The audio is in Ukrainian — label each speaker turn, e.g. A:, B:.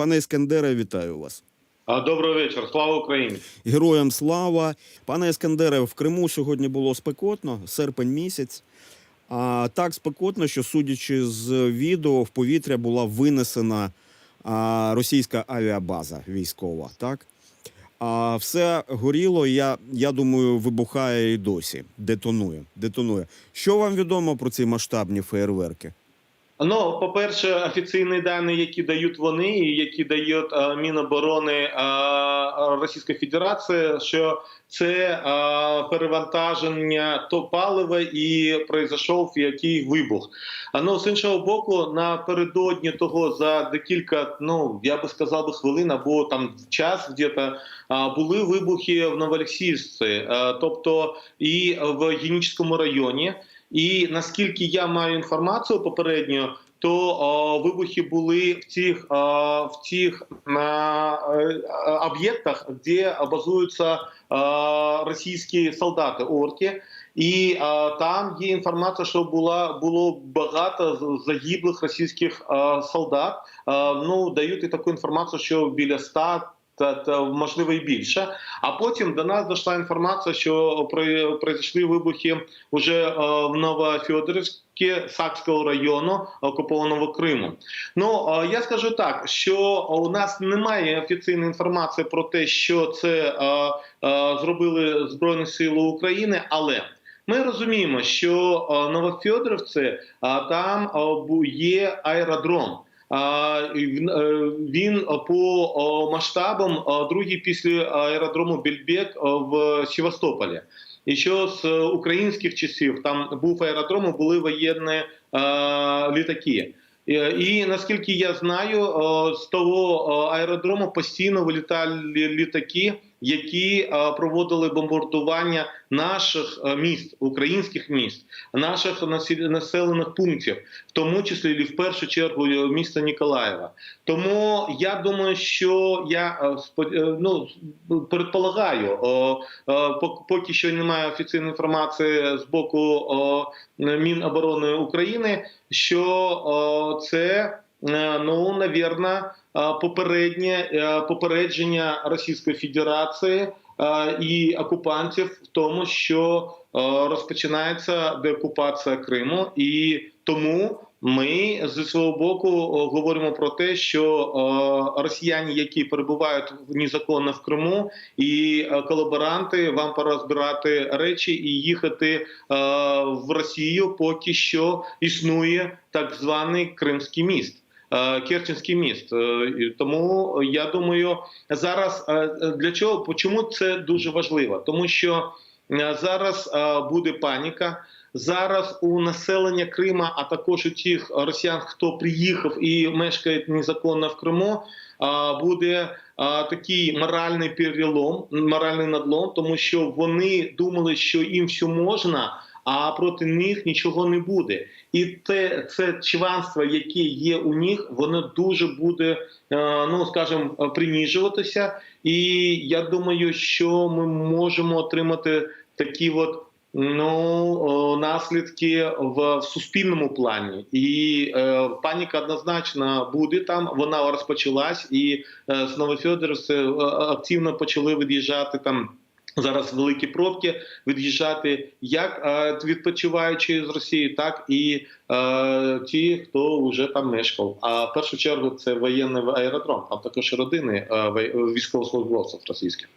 A: Пане Іскандере, вітаю вас.
B: Добрий вечір. Слава Україні.
A: Героям слава. Пане Іскандере, в Криму сьогодні було спекотно, серпень місяць. А так спекотно, що судячи з відео, в повітря була винесена а, російська авіабаза військова. Так а все горіло. Я, я думаю, вибухає і досі. Детонує. Детонує. Що вам відомо про ці масштабні феєрверки?
B: Ну, по-перше, офіційні дані, які дають вони, і які дають е, Міноборони е, Російської Федерації, що це е, перевантаження то палива і пройшов який вибух. А ну з іншого боку, напередодні того за декілька, ну я би сказав би хвилин або там час, где-то були вибухи в Новолексіївці, е, тобто і в Генічському районі. І наскільки я маю інформацію попередньо, то о, вибухи були в цих о, в цих об'єктах, де базуються о, російські солдати орки. І а, там є інформація, що була було багато загиблих російських а, солдат. А, ну дають і таку інформацію, що біля 100 та, та можливо і більше. А потім до нас дійшла інформація, що пройшли вибухи вже е, в Новофьодорівській Сакського району окупованого Криму. Ну е, я скажу так, що у нас немає офіційної інформації про те, що це е, е, зробили Збройні Сили України, але ми розуміємо, що Новофьодорівці е, там є аеродром. І він- е, по масштабам другий після аеродрому Бельбек о, в Севастополі. І що з е, українських часів там був аеродром, були воєнні е, літаки. І наскільки я знаю, з того аеродрому постійно вилітали літаки, які е, проводили бомбардування наших е, міст, українських міст, наших населених пунктів, в тому числі і в першу чергу е, міста Ніколаєва. Тому я думаю, що я ну, пок- поки що немає офіційної інформації з боку Міноборони України, що це ну навірно е, попереднє е, попередження Російської Федерації е, і окупантів в тому, що е, розпочинається деокупація Криму, і тому ми з свого боку говоримо про те, що е, росіяни, які перебувають незаконно в Криму, і е, колаборанти, вам пора збирати речі і їхати е, в Росію, поки що існує так званий Кримський міст. Е, Керченський міст, Е, тому я думаю, зараз е, для чого чому це дуже важливо? Тому що зараз буде паніка. Зараз у населення Крима, а також у тих росіян, хто приїхав і мешкає незаконно в Криму, буде такий моральний перелом, моральний надлом, тому що вони думали, що їм все можна. А проти них нічого не буде, і те це чванство, яке є у них, воно дуже буде, е, ну скажімо, принижуватися. І я думаю, що ми можемо отримати такі от ну наслідки в, суспільному плані, і е, паніка однозначно буде там. Вона розпочалась, і е, е, активно почали від'їжджати там. Зараз великі пробки від'їжджати як е, відпочиваючи з Росії, так і е, ті, хто вже там мешкав. А в першу чергу це воєнний аеродром, а також родини е, військовослужбовців російських.